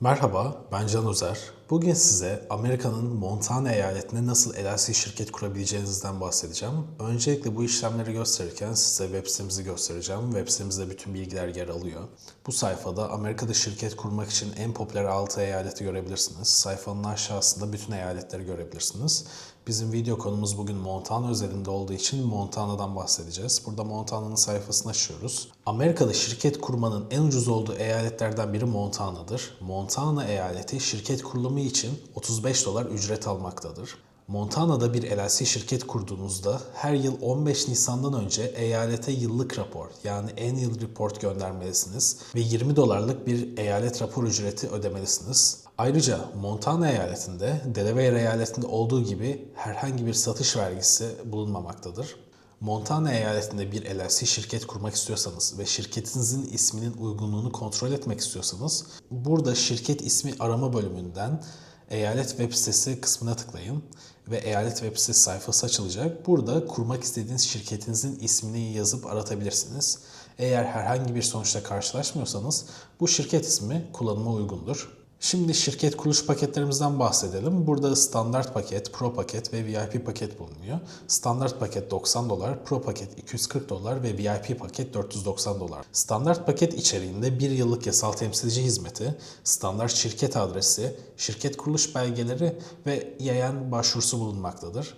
Merhaba, ben Can Özer. Bugün size Amerika'nın Montana eyaletinde nasıl LLC şirket kurabileceğinizden bahsedeceğim. Öncelikle bu işlemleri gösterirken size web sitemizi göstereceğim. Web sitemizde bütün bilgiler yer alıyor. Bu sayfada Amerika'da şirket kurmak için en popüler 6 eyaleti görebilirsiniz. Sayfanın aşağısında bütün eyaletleri görebilirsiniz. Bizim video konumuz bugün Montana özelinde olduğu için Montana'dan bahsedeceğiz. Burada Montana'nın sayfasını açıyoruz. Amerika'da şirket kurmanın en ucuz olduğu eyaletlerden biri Montana'dır. Montana eyaleti şirket kurulumu için 35 dolar ücret almaktadır. Montana'da bir LLC şirket kurduğunuzda her yıl 15 Nisan'dan önce eyalete yıllık rapor yani annual report göndermelisiniz ve 20 dolarlık bir eyalet rapor ücreti ödemelisiniz. Ayrıca Montana eyaletinde Delaware eyaletinde olduğu gibi herhangi bir satış vergisi bulunmamaktadır. Montana eyaletinde bir LLC şirket kurmak istiyorsanız ve şirketinizin isminin uygunluğunu kontrol etmek istiyorsanız burada şirket ismi arama bölümünden eyalet web sitesi kısmına tıklayın ve eyalet web sitesi sayfası açılacak. Burada kurmak istediğiniz şirketinizin ismini yazıp aratabilirsiniz. Eğer herhangi bir sonuçla karşılaşmıyorsanız bu şirket ismi kullanıma uygundur. Şimdi şirket kuruluş paketlerimizden bahsedelim. Burada standart paket, pro paket ve VIP paket bulunuyor. Standart paket 90 dolar, pro paket 240 dolar ve VIP paket 490 dolar. Standart paket içeriğinde bir yıllık yasal temsilci hizmeti, standart şirket adresi, şirket kuruluş belgeleri ve yayan başvurusu bulunmaktadır.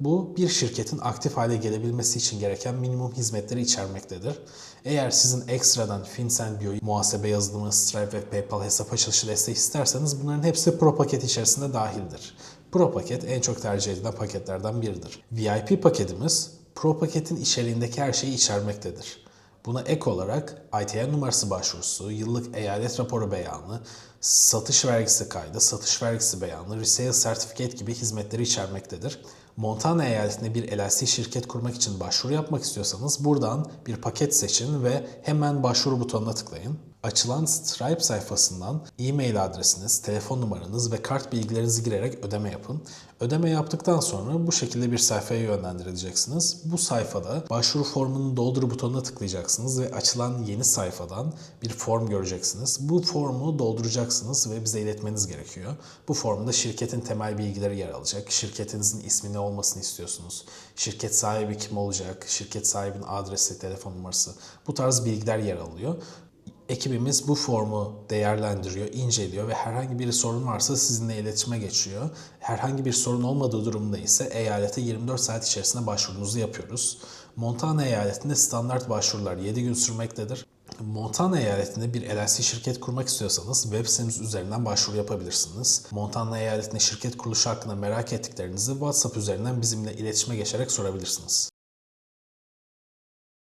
Bu bir şirketin aktif hale gelebilmesi için gereken minimum hizmetleri içermektedir. Eğer sizin ekstradan FinCEN.bio, muhasebe yazılımı, Stripe ve PayPal hesap açılışı desteği isterseniz bunların hepsi Pro paket içerisinde dahildir. Pro paket en çok tercih edilen paketlerden biridir. VIP paketimiz Pro paketin içeriğindeki her şeyi içermektedir. Buna ek olarak ITN numarası başvurusu, yıllık eyalet raporu beyanı, satış vergisi kaydı, satış vergisi beyanı, resale certificate gibi hizmetleri içermektedir. Montana eyaletinde bir LLC şirket kurmak için başvuru yapmak istiyorsanız buradan bir paket seçin ve hemen başvuru butonuna tıklayın. Açılan Stripe sayfasından e-mail adresiniz, telefon numaranız ve kart bilgilerinizi girerek ödeme yapın. Ödeme yaptıktan sonra bu şekilde bir sayfaya yönlendirileceksiniz. Bu sayfada başvuru formunu doldur butonuna tıklayacaksınız ve açılan yeni sayfadan bir form göreceksiniz. Bu formu dolduracaksınız ve bize iletmeniz gerekiyor. Bu formda şirketin temel bilgileri yer alacak. Şirketinizin ismi ne olmasını istiyorsunuz? Şirket sahibi kim olacak? Şirket sahibinin adresi, telefon numarası. Bu tarz bilgiler yer alıyor. Ekibimiz bu formu değerlendiriyor, inceliyor ve herhangi bir sorun varsa sizinle iletişime geçiyor. Herhangi bir sorun olmadığı durumda ise eyalete 24 saat içerisinde başvurunuzu yapıyoruz. Montana eyaletinde standart başvurular 7 gün sürmektedir. Montana eyaletinde bir LLC şirket kurmak istiyorsanız web sitemiz üzerinden başvuru yapabilirsiniz. Montana eyaletinde şirket kuruluşu hakkında merak ettiklerinizi WhatsApp üzerinden bizimle iletişime geçerek sorabilirsiniz.